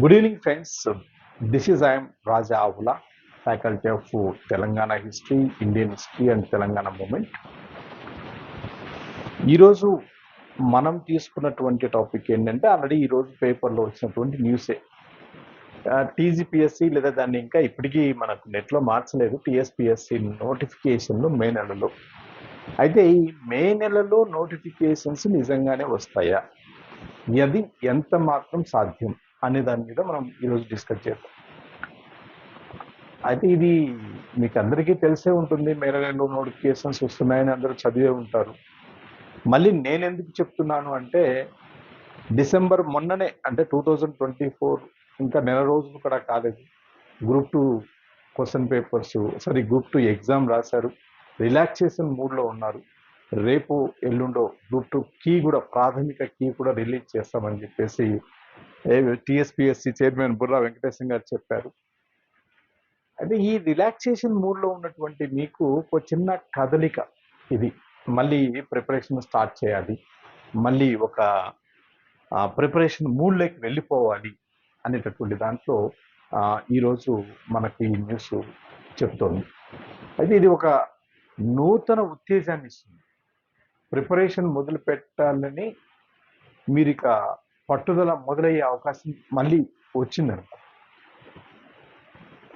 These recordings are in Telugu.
Good evening friends this is I'm Raja Avula faculty of Telangana history Indian history and Telangana movement ఈరోజు మనం తీసుకున్నటువంటి టాపిక్ ఏంటంటే ఆల్రెడీ ఈరోజు పేపర్లో వచ్చినటువంటి న్యూసే టీజీపీఎస్సి లేదా దాన్ని ఇంకా ఇప్పటికీ మనకు నెట్లో మార్చలేదు. టీఎస్పిఎస్సి నోటిఫికేషన్లు మే నెలలో. అయితే ఈ మే నెలలో నోటిఫికేషన్స్ నిజంగానే వస్తాయా? అది ఎంత మాత్రం సాధ్యం? అనే దాని మీద మనం ఈరోజు డిస్కస్ చేద్దాం. అయితే ఇది మీకు అందరికీ తెలిసే ఉంటుంది మే నెలలో నోటిఫికేషన్స్ వస్తున్నాయని అందరూ చదివే ఉంటారు. మళ్ళీ నేను ఎందుకు చెప్తున్నాను అంటే డిసెంబర్ మొన్ననే అంటే టూ థౌజండ్ ట్వంటీ ఫోర్ ఇంకా నెల రోజులు కూడా కాలేదు. Group two question papers sorry group two exam రాశారు. రిలాక్సేషన్ మూడ్లో ఉన్నారు. రేపు ఎల్లుండో గ్రూప్ టూ కీ కూడా ప్రాథమిక కీ కూడా రిలీజ్ చేస్తామని చెప్పేసి టిఎస్పిఎస్సి చైర్మన్ బుర్రా వెంకటేశం గారు చెప్పారు. అయితే ఈ రిలాక్సేషన్ మూడ్లో ఉన్నటువంటి మీకు ఒక చిన్న కదలిక ఇది. మళ్ళీ ప్రిపరేషన్ స్టార్ట్ చేయాలి. మళ్ళీ ఒక ప్రిపరేషన్ మూడ్లోకి వెళ్ళిపోవాలి అనేటటువంటి దాంట్లో ఈరోజు మనకి ఈ న్యూస్ చెప్తోంది అయితే ఇది ఒక నూతన ఉత్తేజాన్ని ఇస్తుంది. ప్రిపరేషన్ మొదలు పెట్టాలని మీరు ఇక పట్టుదల మొదలయ్యే అవకాశం మళ్ళీ వచ్చిందనమాట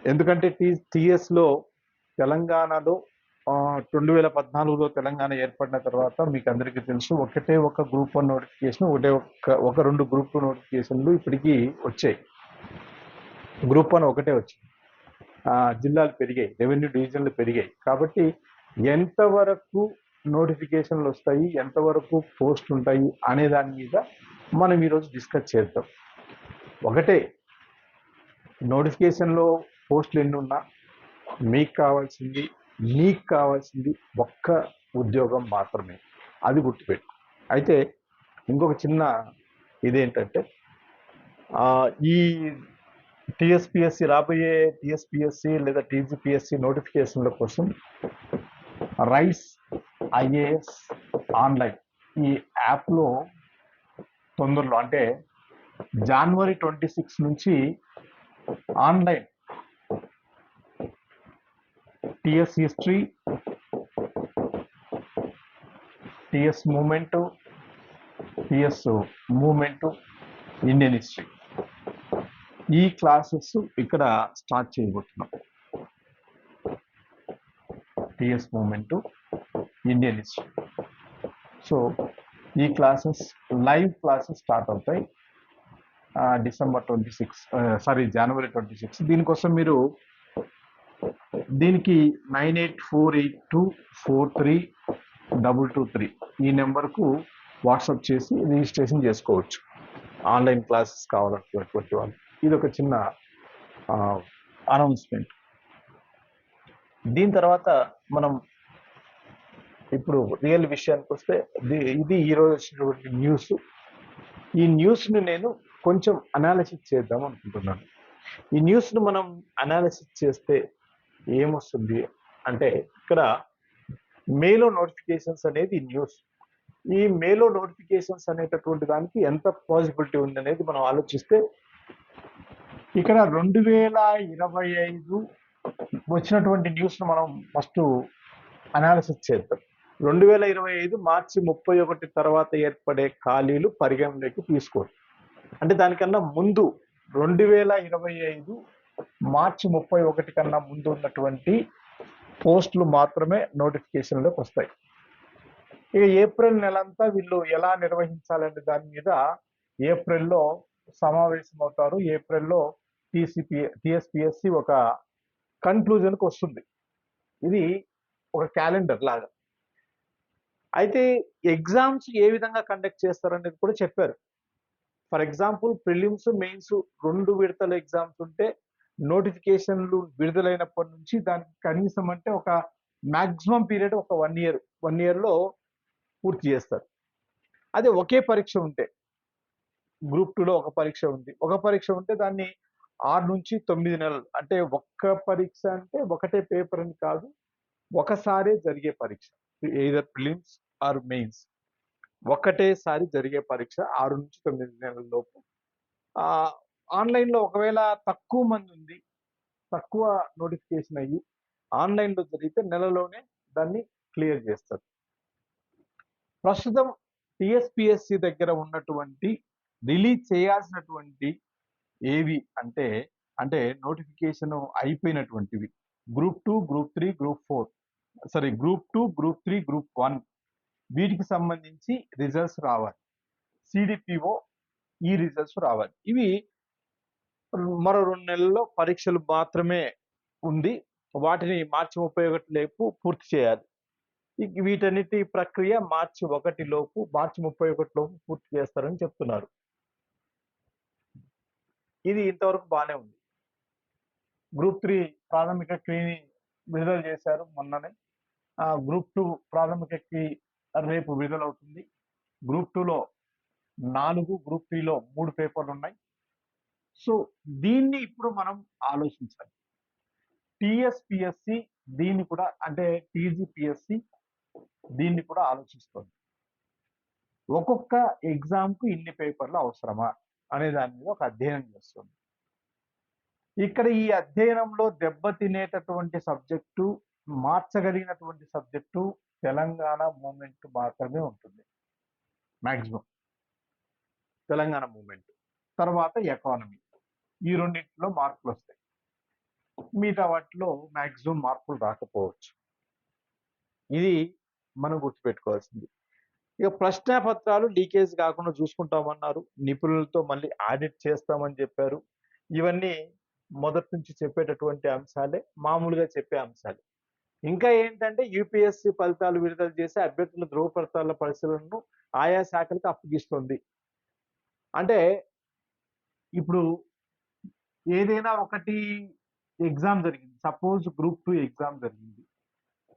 ఎందుకంటే టీ టీఎస్లో తెలంగాణలో రెండు వేల పద్నాలుగులో తెలంగాణ ఏర్పడిన తర్వాత మీకు అందరికీ తెలుసు ఒకటే ఒక గ్రూప్ వన్ నోటిఫికేషన్ ఒకటే ఒక ఒక రెండు గ్రూప్ టూ నోటిఫికేషన్లు ఇప్పటికీ వచ్చాయి. గ్రూప్ వన్ ఒకటే వచ్చింది. ఆ, జిల్లాలు పెరిగాయి రెవెన్యూ డివిజన్లు పెరిగాయి. కాబట్టి ఎంతవరకు నోటిఫికేషన్లు వస్తాయి ఎంతవరకు పోస్ట్ ఉంటాయి అనే దాని మీద మనం ఈరోజు డిస్కస్ చేద్దాం. ఒకటే నోటిఫికేషన్లో పోస్టులు ఎన్ని ఉన్నా మీకు కావాల్సింది నీకు కావాల్సింది ఒక్క ఉద్యోగం మాత్రమే. అది గుర్తుపెట్టు అయితే ఇంకొక చిన్న ఇదేంటంటే ఈ టీఎస్పిఎస్సి రాబోయే టీఎస్పిఎస్సి లేదా టీజీపీఎస్సి నోటిఫికేషన్ల కోసం రైస్ ఐఏఎస్ ఆన్లైన్ ఈ యాప్లో తొందరలో అంటే జనవరి ట్వంటీ సిక్స్ నుంచి online TS history TS movement TS movement Indian history ఈ క్లాసెస్ ఇక్కడ స్టార్ట్ చేయబోతున్నాం. TS movement Indian history so ఈ క్లాసెస్ లైవ్ క్లాసెస్ స్టార్ట్ అవుతాయి. డిసెంబర్ ట్వంటీ సిక్స్ సారీ జనవరి ట్వంటీ సిక్స్ దీనికోసం మీరు దీనికి nine eight four eight two four three double two three ఈ నెంబర్కు వాట్సాప్ చేసి రిజిస్ట్రేషన్ చేసుకోవచ్చు. ఆన్లైన్ క్లాసెస్ కావాలనుకున్నటువంటి వాళ్ళు. ఇది ఒక చిన్న అనౌన్స్మెంట్ దీని తర్వాత మనం ఇప్పుడు రియల్ విషయానికి వస్తే ఇది- ఈ ఈరోజు వచ్చినటువంటి న్యూస్ ఈ న్యూస్ని నేను కొంచెం అనాలిసిస్ చేద్దాం అనుకుంటున్నాను. ఈ న్యూస్ను మనం అనాలిసిస్ చేస్తే ఏమొస్తుంది అంటే ఇక్కడ మేలో నోటిఫికేషన్స్ అనేది న్యూస్ ఈ మేలో నోటిఫికేషన్స్ అనేటటువంటి దానికి ఎంత పాసిబిలిటీ ఉంది అనేది మనం ఆలోచిస్తే ఇక్కడ రెండు వేల ఇరవై ఐదు వచ్చినటువంటి న్యూస్ను మనం ఫస్ట్ అనాలిసిస్ చేద్దాం. రెండు వేల ఇరవై ఐదు మార్చి ముప్పై ఒకటి తర్వాత ఏర్పడే ఖాళీలు పరిగణలోకి తీసుకోరు అంటే దానికన్నా ముందు రెండు వేల ఇరవై ఐదు మార్చి ముప్పై ఒకటి కన్నా ముందు ఉన్నటువంటి పోస్టులు మాత్రమే నోటిఫికేషన్లోకి వస్తాయి. ఇక ఏప్రిల్ నెలంతా వీళ్ళు ఎలా నిర్వహించాలనే దాని మీద ఏప్రిల్లో సమావేశం అవుతారు ఏప్రిల్లో టీసీపీ టిఎస్పిఎస్సి ఒక కన్క్లూజన్కి వస్తుంది. ఇది ఒక క్యాలెండర్ లాగా. అయితే ఎగ్జామ్స్ ఏ విధంగా కండక్ట్ చేస్తారనేది కూడా చెప్పారు. ఫర్ ఎగ్జాంపుల్ ప్రిలిమ్స్ మెయిన్స్ రెండు విడతల ఎగ్జామ్స్ ఉంటే నోటిఫికేషన్లు విడుదలైనప్పటి నుంచి దానికి కనీసం అంటే ఒక మ్యాక్సిమం పీరియడ్ ఒక వన్ ఇయర్ వన్ ఇయర్లో పూర్తి చేస్తారు. అదే ఒకే పరీక్ష ఉంటే గ్రూప్ టూలో ఒక పరీక్ష ఉంది. ఒక పరీక్ష ఉంటే దాన్ని ఆరు నుంచి తొమ్మిది నెలలు అంటే ఒక్క పరీక్ష అంటే ఒకటే పేపర్ అని కాదు ఒకసారే జరిగే పరీక్ష. Either prelims or mains. ఒకటేసారి జరిగే పరీక్ష ఆరు నుంచి తొమ్మిది నెలల లోపు. ఆ ఒకవేళ తక్కువ మంది ఉంది తక్కువ నోటిఫికేషన్ అయ్యి ఆన్లైన్లో జరిగితే నెలలోనే దాన్ని క్లియర్ చేస్తారు. ప్రస్తుతం టిఎస్పిఎస్సి దగ్గర ఉన్నటువంటి రిలీజ్ చేయాల్సినటువంటి ఏవి అంటే అంటే notification అయిపోయినటువంటివి. Group two group three group four sorry group two group three group one వీటికి సంబంధించి రిజల్ట్స్ రావాలి. సిడిపిఓ ఈ రిజల్ట్స్ రావాలి. ఇవి మరో రెండు నెలల్లో పరీక్షలు మాత్రమే ఉంది వాటిని మార్చి ముప్పై ఒకటి లోపు పూర్తి చేయాలి. వీటన్నిటి ప్రక్రియ మార్చి ఒకటి లోపు మార్చి ముప్పై ఒకటి లోపు పూర్తి చేస్తారని చెప్తున్నారు. ఇది ఇంతవరకు బాగానే ఉంది. గ్రూప్ త్రీ ప్రాథమిక క్రీని విడుదల చేశారు మొన్ననే. గ్రూప్ టూ ప్రాథమిక క్రీ రేపు విడుదలవుతుంది గ్రూప్ టూలో నాలుగు గ్రూప్ త్రీలో మూడు పేపర్లు ఉన్నాయి. సో దీన్ని ఇప్పుడు మనం ఆలోచించాలి. టిఎస్పిఎస్సి దీన్ని కూడా అంటే టీజీపిఎస్సి దీన్ని కూడా ఆలోచిస్తుంది. ఒక్కొక్క ఎగ్జామ్కు ఇన్ని పేపర్లు అవసరమా అనే దాని మీద ఒక అధ్యయనం చేస్తుంది. ఇక్కడ ఈ అధ్యయనంలో దెబ్బతినేటటువంటి సబ్జెక్టు మార్చగలిగినటువంటి సబ్జెక్టు తెలంగాణ మూమెంట్ మాత్రమే ఉంటుంది. మాక్సిమం. తెలంగాణ మూమెంట్. తర్వాత ఎకానమీ. ఈ రెండింటిలో మార్కులు వస్తాయి. మిగతా వాటిలో మాక్సిమం మార్కులు రాకపోవచ్చు. ఇది మనం గుర్తుపెట్టుకోవాల్సింది. ఇక ప్రశ్నాపత్రాలు లీకేజ్ కాకుండా చూసుకుంటామన్నారు. నిపుణులతో మళ్ళీ ఆడిట్ చేస్తామని చెప్పారు. ఇవన్నీ మొదటి నుంచి చెప్పేటటువంటి అంశాలే. మామూలుగా చెప్పే అంశాలే. ఇంకా ఏంటంటే యూపీఎస్సీ ఫలితాలు విడుదల చేసి అభ్యర్థుల ధ్రువపత్రాల పరిశీలనను ఆయా శాఖలకు అప్పగిస్తుంది. అంటే ఇప్పుడు ఏదైనా ఒకటి ఎగ్జామ్ జరిగింది. సపోజ్ గ్రూప్ టూ ఎగ్జామ్ జరిగింది.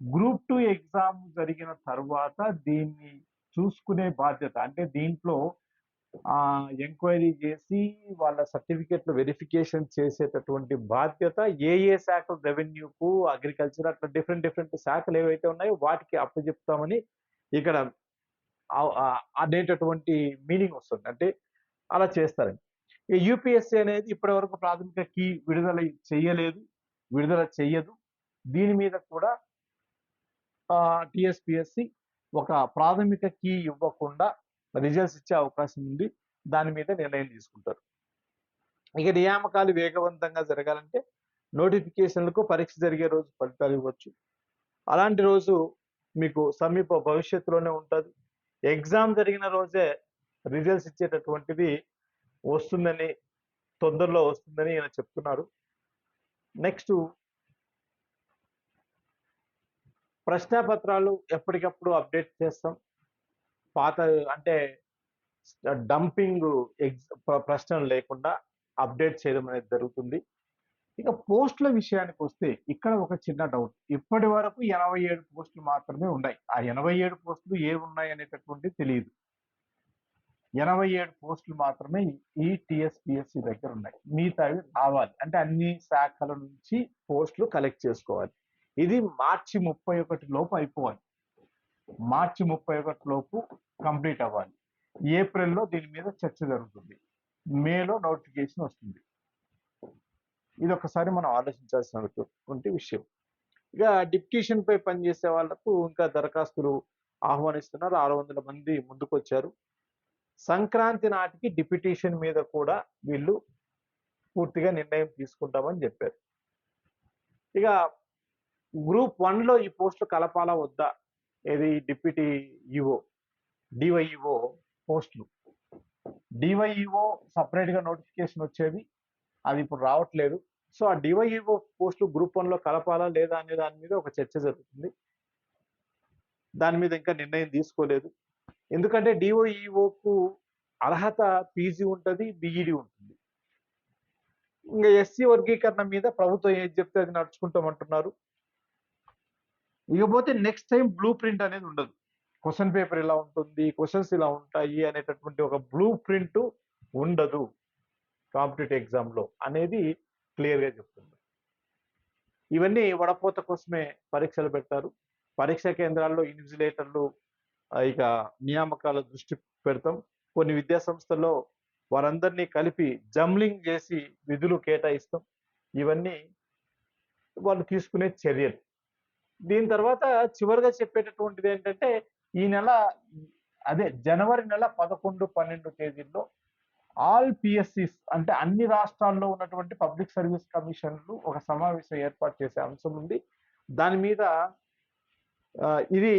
గ్రూప్ టూ ఎగ్జామ్ జరిగిన తర్వాత దీన్ని చూసుకునే బాధ్యత అంటే దీంట్లో ఎంక్వైరీ చేసి వాళ్ళ సర్టిఫికెట్లు వెరిఫికేషన్ చేసేటటువంటి బాధ్యత ఏ ఏ శాఖలు రెవెన్యూకు అగ్రికల్చర్ అట్లా డిఫరెంట్ డిఫరెంట్ శాఖలు ఏవైతే ఉన్నాయో వాటికి అప్పచెప్తామని ఇక్కడ అనేటటువంటి మీనింగ్ వస్తుంది. అంటే అలా చేస్తారని. ఈ యూపీఎస్సీ అనేది ఇప్పటి వరకు ప్రాథమిక కీ విడుదల చేయలేదు విడుదల చెయ్యదు. దీని మీద కూడా టిఎస్పిఎస్సి ఒక ప్రాథమిక కీ ఇవ్వకుండా రిజల్ట్స్ ఇచ్చే అవకాశం ఉంది దాని మీద నిర్ణయం తీసుకుంటారు. ఇక నియామకాలు వేగవంతంగా జరగాలంటే నోటిఫికేషన్లకు పరీక్ష జరిగే రోజు ఫలితాలు ఇవ్వచ్చు. అలాంటి రోజు మీకు సమీప భవిష్యత్తులోనే ఉంటుంది. ఎగ్జామ్ జరిగిన రోజే రిజల్ట్స్ ఇచ్చేటటువంటిది వస్తుందని తొందరలో వస్తుందని ఈయన చెప్తున్నారు. నెక్స్ట్ ప్రశ్నాపత్రాలు ఎప్పటికప్పుడు అప్డేట్ చేస్తాం. పాత అంటే డంపింగ్ ఎగ్జ్ ప్రశ్నలు లేకుండా అప్డేట్ చేయడం అనేది జరుగుతుంది. ఇక పోస్టుల విషయానికి వస్తే ఇక్కడ ఒక చిన్న డౌట్. ఇప్పటి వరకు ఎనభై ఏడు పోస్టులు మాత్రమే ఉన్నాయి. ఆ ఎనభై ఏడు పోస్టులు ఏ ఉన్నాయి అనేటటువంటి తెలియదు. ఎనభై ఏడు పోస్టులు మాత్రమే ఈ టిఎస్పిఎస్సి దగ్గర ఉన్నాయి. మిగతావి రావాలి. అంటే అన్ని శాఖల నుంచి పోస్టులు కలెక్ట్ చేసుకోవాలి. ఇది మార్చి ముప్పై ఒకటి లోపు అయిపోవాలి. మార్చి ముప్పై ఒకటి లోపు కంప్లీట్ అవ్వాలి. ఏప్రిల్లో దీని మీద చర్చ జరుగుతుంది. మేలో నోటిఫికేషన్ వస్తుంది. ఇది ఒకసారి మనం ఆలోచించాల్సినటువంటి విషయం. ఇక డిప్యూషన్పై పనిచేసే వాళ్ళకు ఇంకా దరఖాస్తులు ఆహ్వానిస్తున్నారు. ఆరు వందల మంది ముందుకొచ్చారు. సంక్రాంతి నాటికి డిప్యూటేషన్ మీద కూడా వీళ్ళు పూర్తిగా నిర్ణయం తీసుకుంటామని చెప్పారు. ఇక గ్రూప్ వన్లో ఈ పోస్టులు కలపాలా వద్దా? ఏది? Deputy EO. డివైఈఓ పోస్టులు. డివైఈఓ సపరేట్గా నోటిఫికేషన్ వచ్చేది. అది ఇప్పుడు రావట్లేదు. సో ఆ డివైఈఓ పోస్టులు గ్రూప్ వన్లో కలపాలా లేదా అనే దాని మీద ఒక చర్చ జరుగుతుంది. దాని మీద ఇంకా నిర్ణయం తీసుకోలేదు. ఎందుకంటే డిఓఈఓకు అర్హత పీజీ ఉంటుంది బిఈడి ఉంటుంది. ఇంకా ఎస్సీ వర్గీకరణ మీద ప్రభుత్వం ఏది చెప్తే అది నడుచుకుంటామంటున్నారు. ఇకపోతే నెక్స్ట్ టైం బ్లూ ప్రింట్ అనేది ఉండదు. క్వశ్చన్ పేపర్ ఇలా ఉంటుంది క్వశ్చన్స్ ఇలా ఉంటాయి అనేటటువంటి ఒక బ్లూ ప్రింట్ ఉండదు కాంపిటేటివ్ ఎగ్జామ్లో అనేది క్లియర్గా చెప్తుంది. ఇవన్నీ వడపోత కోసమే పరీక్షలు పెడతారు. పరీక్షా కేంద్రాల్లో ఇన్విజిలేటర్లు ఇక నియామకాల దృష్టి పెడతాం. కొన్ని విద్యా సంస్థల్లో వారందరినీ కలిపి జమ్లింగ్ చేసి విధులు కేటాయిస్తాం. ఇవన్నీ వాళ్ళు తీసుకునే చర్యలు. దీని తర్వాత చివరిగా చెప్పేటటువంటిది ఏంటంటే ఈ నెల అదే జనవరి నెల పదకొండు పన్నెండు తేదీల్లో ఆల్ పిఎస్సిస్ అంటే అన్ని రాష్ట్రాల్లో ఉన్నటువంటి పబ్లిక్ సర్వీస్ కమిషన్లు ఒక సమావేశం ఏర్పాటు చేసే అంశం ఉంది. దాని మీద ఇది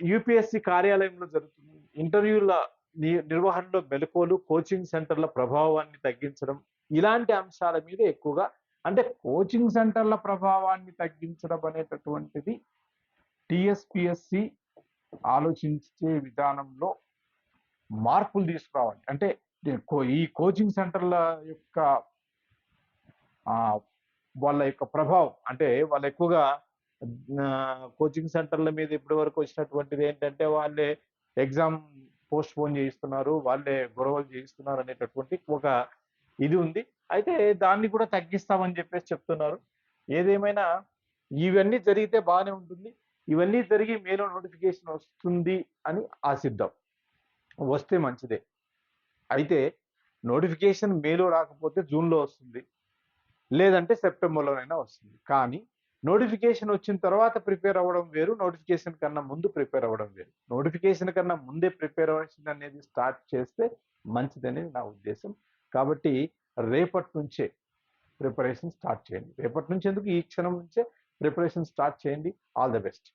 యూపీఎస్సి కార్యాలయంలో జరుగుతుంది. ఇంటర్వ్యూల ని- నిర్వహణలో మెలకువలు కోచింగ్ సెంటర్ల ప్రభావాన్ని తగ్గించడం ఇలాంటి అంశాల మీద ఎక్కువగా అంటే కోచింగ్ సెంటర్ల ప్రభావాన్ని తగ్గించడం అనేటటువంటిది టిఎస్పిఎస్సి ఆలోచించే విధానంలో మార్పులు తీసుకురావాలి. అంటే ఈ కోచింగ్ సెంటర్ల యొక్క వాళ్ళ యొక్క ప్రభావం అంటే వాళ్ళు ఎక్కువగా కోచింగ్ సెంటర్ల మీద ఇప్పటి వరకు వచ్చినటువంటిది ఏంటంటే వాళ్ళే ఎగ్జామ్ పోస్ట్ పోన్ చేయిస్తున్నారు వాళ్ళే గొడవలు చేయిస్తున్నారు అనేటటువంటి ఒక ఇది ఉంది. అయితే దాన్ని కూడా తగ్గిస్తామని చెప్పేసి చెప్తున్నారు. ఏదేమైనా ఇవన్నీ జరిగితే బాగానే ఉంటుంది. ఇవన్నీ జరిగి మేలో నోటిఫికేషన్ వస్తుంది అని ఆశిద్దాం. వస్తే మంచిదే. అయితే నోటిఫికేషన్ మేలో రాకపోతే జూన్లో వస్తుంది. లేదంటే సెప్టెంబర్లోనైనా వస్తుంది. కానీ నోటిఫికేషన్ వచ్చిన తర్వాత ప్రిపేర్ అవ్వడం వేరు. నోటిఫికేషన్ కన్నా ముందు ప్రిపేర్ అవ్వడం వేరు. నోటిఫికేషన్ కన్నా ముందే ప్రిపేర్ అవ్వాల్సింది అనేది స్టార్ట్ చేస్తే మంచిదనేది నా ఉద్దేశం. కాబట్టి రేపటి నుంచే ప్రిపరేషన్ స్టార్ట్ చేయండి. రేపటి నుంచి ఎందుకు? ఈ క్షణం నుంచే ప్రిపరేషన్ స్టార్ట్ చేయండి. All the best.